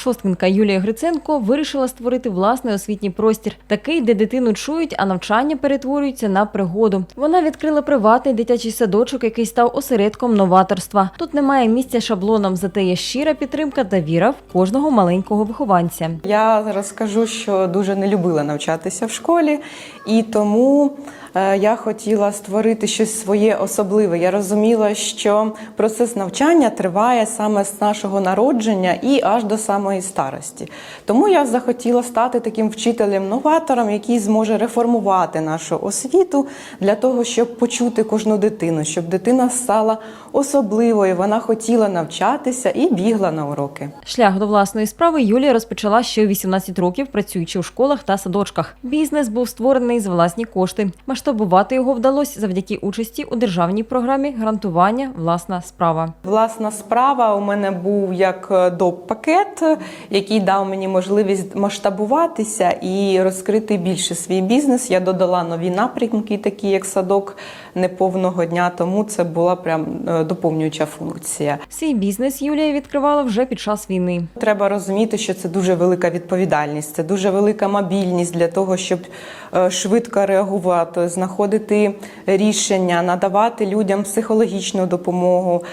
Шосткинка Юлія Гриценко вирішила створити власний освітній простір, такий, де дитину чують, а навчання перетворюється на пригоду. Вона відкрила приватний дитячий садочок, який став осередком новаторства. Тут немає місця шаблонам, зате є щира підтримка та віра в кожного маленького вихованця. Я зараз скажу, що дуже не любила навчатися в школі, і тому я хотіла створити щось своє особливе. Я розуміла, що процес навчання триває саме з нашого народження і аж до самої старості. Тому я захотіла стати таким вчителем-новатором, який зможе реформувати нашу освіту для того, щоб почути кожну дитину, щоб дитина стала особливою. Вона хотіла навчатися і бігла на уроки. Шлях до власної справи Юлія розпочала ще у 18 років, працюючи у школах та садочках. Бізнес був створений за власні кошти. Масштабувати його вдалося завдяки участі у державній програмі грантування Власна справа. Власна справа у мене був як е, доп пакет, який дав мені можливість масштабуватися і розкрити більше свій бізнес. Я додала нові напрямки, такі як садок неповного дня. Тому це була прям е, доповнююча функція. Свій бізнес Юлія відкривала вже під час війни. Треба розуміти, що це дуже велика відповідальність, це дуже велика мобільність для того, щоб е, швидко реагувати, знаходити рішення, надавати людям психологічну допомогу.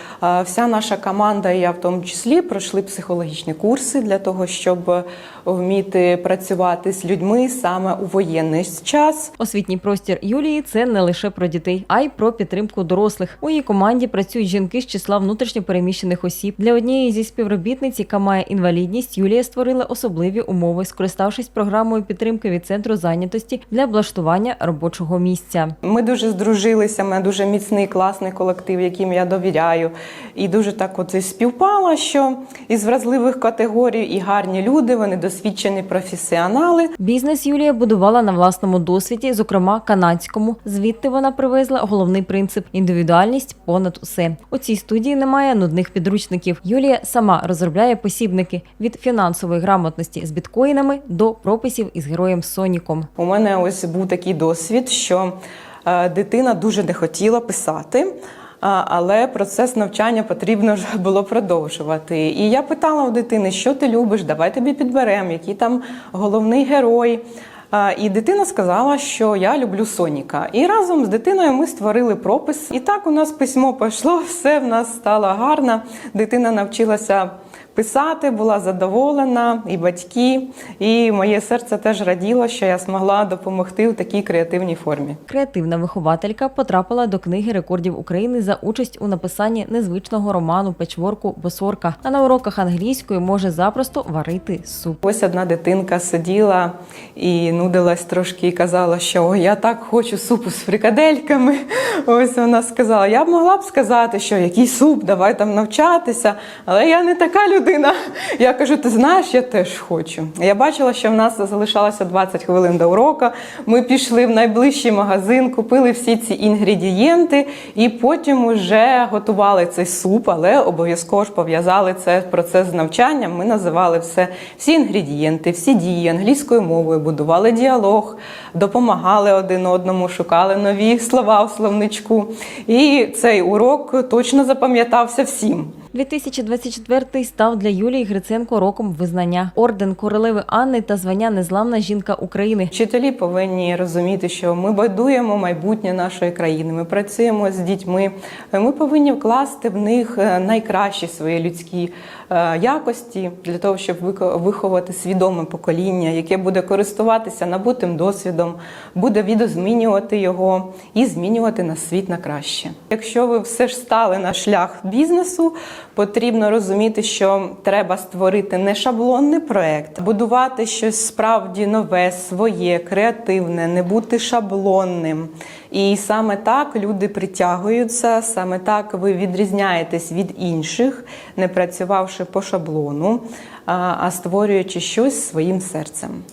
Вся наша команда, і я в тому числі, пройшли психологічні курси для того, щоб вміти працювати з людьми саме у воєнний час. Освітній простір Юлії це не лише про дітей, а й про підтримку дорослих. У її команді працюють жінки з числа внутрішньопереміщених осіб. Для однієї зі співробітниць, яка має інвалідність, Юлія створила особливі умови, скориставшись програмою підтримки від центру зайнятості для облаштування робочого місця. Ми дуже здружилися. Ми дуже міцний, класний колектив, яким я довіряю. І дуже так і співпало, що із вразливих категорій і гарні люди, вони досвідчені професіонали. Бізнес Юлія будувала на власному досвіді, зокрема канадському. Звідти вона привезла головний принцип індивідуальність понад усе. У цій студії немає нудних підручників. Юлія сама розробляє посібники від фінансової грамотності з біткоїнами до прописів із героєм Соніком. У мене ось був такий досвід, що е, дитина дуже не хотіла писати. Але процес навчання потрібно було продовжувати. І я питала у дитини, що ти любиш, давай тобі підберемо, який там головний герой. І дитина сказала, що я люблю Соніка. І разом з дитиною ми створили пропис. І так у нас письмо пішло, все в нас стало гарно. Дитина навчилася писати, була задоволена, і батьки, і моє серце теж раділо, що я змогла допомогти в такій креативній формі. Креативна вихователька потрапила до книги рекордів України за участь у написанні незвичного роману Печворку Босорка. А на уроках англійської може запросто варити суп. Ось одна дитинка сиділа і нудилась трошки і казала, що «Ой, я так хочу супу з фрикадельками. Ось вона сказала: я б могла б сказати, що який суп, давай там навчатися, але я не така людина. Я кажу, ти знаєш, я теж хочу. Я бачила, що в нас залишалося 20 хвилин до уроку. Ми пішли в найближчий магазин, купили всі ці інгредієнти, і потім уже готували цей суп, але обов'язково ж пов'язали це процес з навчанням. Ми називали все всі інгредієнти, всі дії англійською мовою, будували діалог, допомагали один одному, шукали нові слова в словничку. І цей урок точно запам'ятався всім. 2024 став для Юлії Гриценко роком визнання. Орден королеви Анни та звання Незламна жінка України. Вчителі повинні розуміти, що ми будуємо майбутнє нашої країни. Ми працюємо з дітьми. Ми повинні вкласти в них е, найкращі свої людські якості для того, щоб виховати свідоме покоління, яке буде користуватися набутим досвідом, буде відозмінювати його і змінювати на світ на краще. Якщо ви все ж стали на шлях бізнесу, потрібно розуміти, що треба створити не шаблонний проект, будувати щось справді нове, своє, креативне, не бути шаблонним. І саме так люди притягуються, саме так ви відрізняєтесь від інших, не працювавши по шаблону, а створюючи щось своїм серцем.